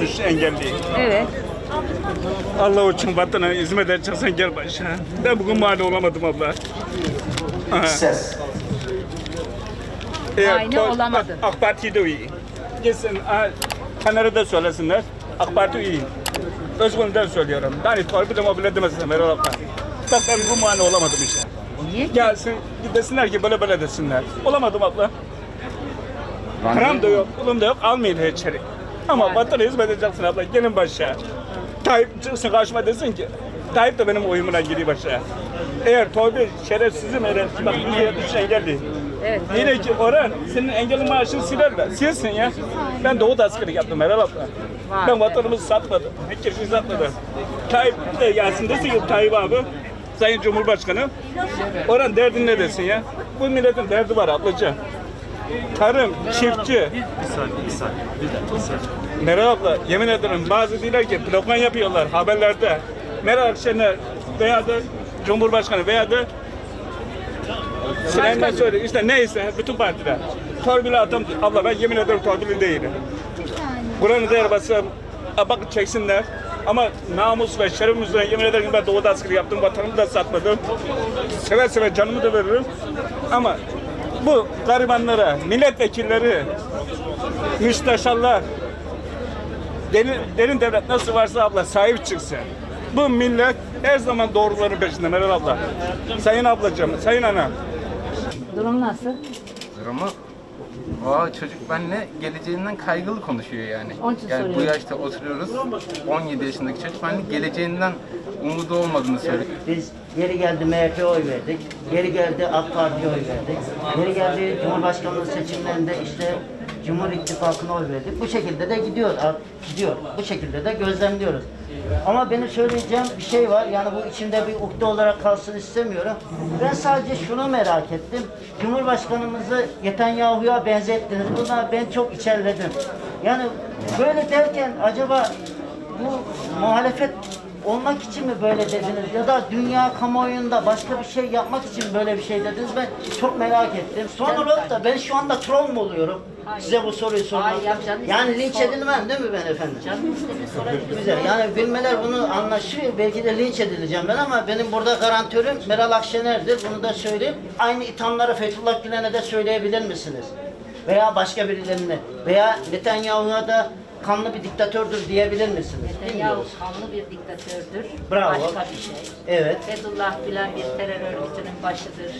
düşün engelli. Evet. Allah için vatana hizmet edeceksen gel başa. Ben bugün mani olamadım abla. Aha. Ses. Aynı to- olamadın. AK Parti de iyi. Gitsin de söylesinler. AK Parti iyi. Özgün'den söylüyorum. Yani torpil ama bile demesinler Meral abla. Bak ben bu mani olamadım işte. Niye ki? Gelsin desinler ki böyle böyle desinler. Olamadım abla. Param da yok, pulum da yok. Almayın içeri. Ama vatana hizmet edeceksin abla. Gelin başa. Tayyip çıksın karşıma desin ki Tayyip de benim oyumuna giriyor başa. Eğer Torbil şerefsizim eğer bak yüzde yetmiş engelli. Evet. Yine ki Orhan senin engelli maaşını silerler. Silsin ya. Ben Doğu askerlik yaptım Meral abla. Ben be. vatanımızı satmadım. Herkesi satmadım. Tayyip de gelsin desin ki Tayyip abi Sayın Cumhurbaşkanı Orhan derdin ne desin ya? Bu milletin derdi var ablacığım. Tarım, çiftçi, Bir saniye, bir saniye. Bir dakika, bir saniye. Meral abla yemin ederim bazı diyorlar ki blokan yapıyorlar haberlerde. Meral Akşener veya da Cumhurbaşkanı veya da Süleyman söyle işte neyse bütün partiler. Torpili atam abla ben yemin ederim torpili değilim. Buranın değer basım bak çeksinler. Ama namus ve şerefimizden yemin ederim ben doğuda askeri yaptım. Vatanımı da satmadım. Seve seve canımı da veririm. Ama bu garibanlara, milletvekilleri, müsteşarlar, derin, derin devlet nasıl varsa abla sahip çıksın. Bu millet her zaman doğruların peşinde Meral abla. Sayın ablacığım, sayın ana. Durum nasıl? Durumu Valla çocuk benimle geleceğinden kaygılı konuşuyor yani. Onun için yani bu soruyorum. yaşta oturuyoruz. 17 yaşındaki çocuk benimle geleceğinden umudu olmadığını söylüyor. Biz yeri geldi MHP 'ye oy verdik. Yeri geldi AK Parti'ye oy verdik. Yeri geldi Cumhurbaşkanlığı seçimlerinde işte Cumhur İttifakı'na oy verdik. Bu şekilde de gidiyor, gidiyor. Bu şekilde de gözlemliyoruz. Ama benim söyleyeceğim bir şey var. Yani bu içimde bir ukde olarak kalsın istemiyorum. Ben sadece şunu merak ettim. Cumhurbaşkanımızı Netanyahu'ya benzettiniz. Buna ben çok içerledim. Yani böyle derken acaba bu muhalefet olmak için mi böyle dediniz ya da dünya kamuoyunda başka bir şey yapmak için böyle bir şey dediniz ben çok merak ettim. Son olarak da ben şu anda troll mu oluyorum? Hayır. Size bu soruyu sormak. Hayır, yapacağınız Yani linç edilmem değil mi ben efendim? Canım istediğini sorabilirsin. Güzel. Yani bilmeler bunu anlaşıyor. Belki de linç edileceğim ben ama benim burada garantörüm Meral Akşener'dir. Bunu da söyleyeyim. Aynı ithamları Fethullah Gülen'e de söyleyebilir misiniz? Veya başka birilerine. Veya Netanyahu'ya da kanlı bir diktatördür diyebilir misiniz? Bilmiyoruz. kanlı bir diktatördür. Bravo. Başka bir şey. Evet. Fethullah Gülen bir terör örgütünün başıdır.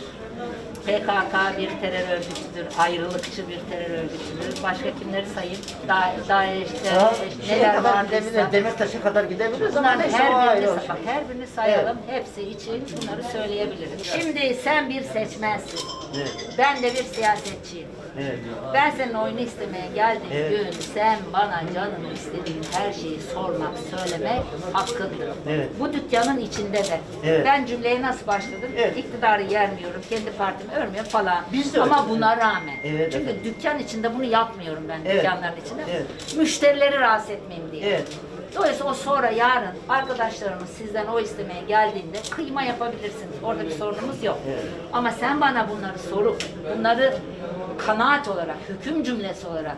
PKK bir terör örgütüdür, ayrılıkçı bir terör örgütüdür. Başka kimleri sayayım? Da DAEŞ'te Daha şeye neler kadar vardıysa. gidebilir, Demirtaş'a kadar gidebiliriz ama Bunların neyse o her birini, bak, her birini sayalım. Hepsi için bunları söyleyebilirim. Şimdi sen bir seçmensin. Evet. Ben de bir siyasetçiyim. Evet. Ben senin oyunu istemeye geldiğim Evet. gün sen bana canım istediğin her şeyi sormak, söylemek hakkındır. Evet. Bu dükkanın içinde de. Evet. Ben cümleye nasıl başladım? Evet. İktidarı yermiyorum, kendi partimi örmüyorum falan. Biz de Ama öyle. buna rağmen. Evet, Çünkü evet. dükkan içinde bunu yapmıyorum ben Evet. dükkanların içinde. Evet. Müşterileri rahatsız etmeyeyim diye. Evet. Dolayısıyla o sonra yarın arkadaşlarımız sizden o istemeye geldiğinde kıyma yapabilirsiniz. Orada bir sorunumuz yok. Ama sen bana bunları sorup bunları kanaat olarak, hüküm cümlesi olarak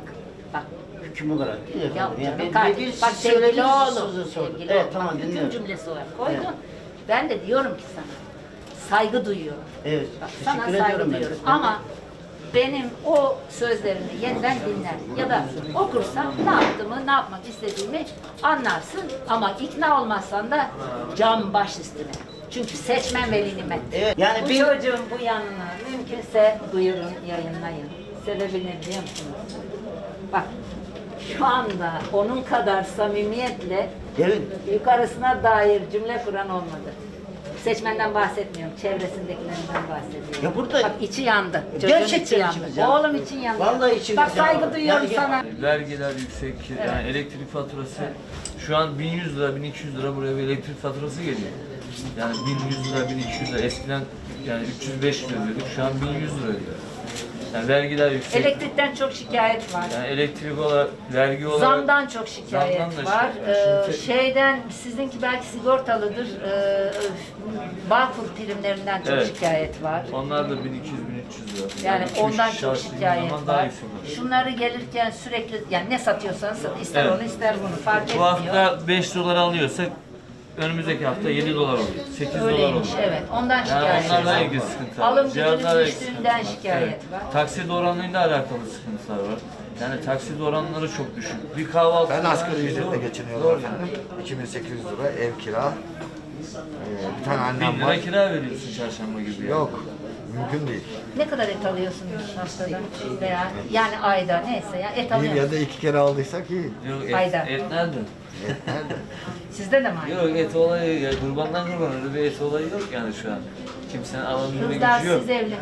bak Hüküm olarak değil ya. Yani canım bir- bak sevgili oğlum, sevgili Evet oğlum, tamam bak, hüküm cümlesi olarak koydun. Evet. Ben de diyorum ki sana, saygı duyuyorum. Evet, Bak, sana saygı ben. duyuyorum. Ama benim o sözlerini yeniden dinler ya da okursan ne yaptığımı, ne yapmak istediğimi anlarsın. Ama ikna olmazsan da cam baş üstüne. Çünkü seçmen veli nimet. Evet, yani bu bir- çocuğun bu yanına mümkünse duyurun, yayınlayın. Sebebini biliyor musunuz? Bak şu anda onun kadar samimiyetle Evet. yukarısına dair cümle kuran olmadı. Seçmenden bahsetmiyorum, çevresindekilerinden bahsediyorum. Ya burada- Bak içi yandı. Çocuğun Gerçekten içi yandı. içimiz yandı. Oğlum için yandı. Vallahi içimiz Bak saygı yandı. duyuyorum Yani- sana. Vergiler yüksek, yani elektrik faturası şu an 1100 lira, 1200 lira buraya bir elektrik faturası geliyor. Yani 1100 lira, 1200 lira eskiden yani 305 lira ödüyorduk, şu an 1100 lira ödüyoruz. Yani vergiler yüksek. Elektrikten çok şikayet var. Yani elektrik olarak, vergi olarak Zamdan çok şikayet Zamdan da var. Ee, Şimdi- şeyden sizinki belki sigortalıdır. Ee, Bağkur primlerinden çok Evet. şikayet var. onlar da 1200 1300 300 lira. Yani üç ondan kişi çok çalıştığın şikayet zaman daha var. yüksek olur. Şunları gelirken sürekli yani ne satıyorsanız satın. ister Evet. onu ister bunu fark Bu etmiyor. hafta 5 dolar alıyorsak önümüzdeki hafta 7 dolar oluyor. 8 dolar oluyor. Öyleymiş evet. Ondan Yani şikayet onlarla var. ilgili sıkıntı var. Alım gücünün Cihazlarla ilgili düştüğünden sıkıntı var. şikayet var. Taksit oranıyla alakalı sıkıntılar var. Yani taksit oranları çok düşük. Bir kahvaltı... Ben asgari ücretle Zor. geçiniyorum efendim. 2800 lira ev kira. Ee, bir tane yani. 1000 annem lira var. kira veriyorsun çarşamba gibi. yani. Yok. Mümkün değil. Ne kadar et alıyorsunuz haftada veya yani ayda neyse ya et Bir alıyor ya da iki kere aldıysak iyi. Yok et, Ayda. et nerede? Sizde de mi aynı? Yok et olayı, ya kurbandan kurban öyle bir et olayı yok yani şu an. Kimsenin gücü Kızlar yok. siz evli misiniz?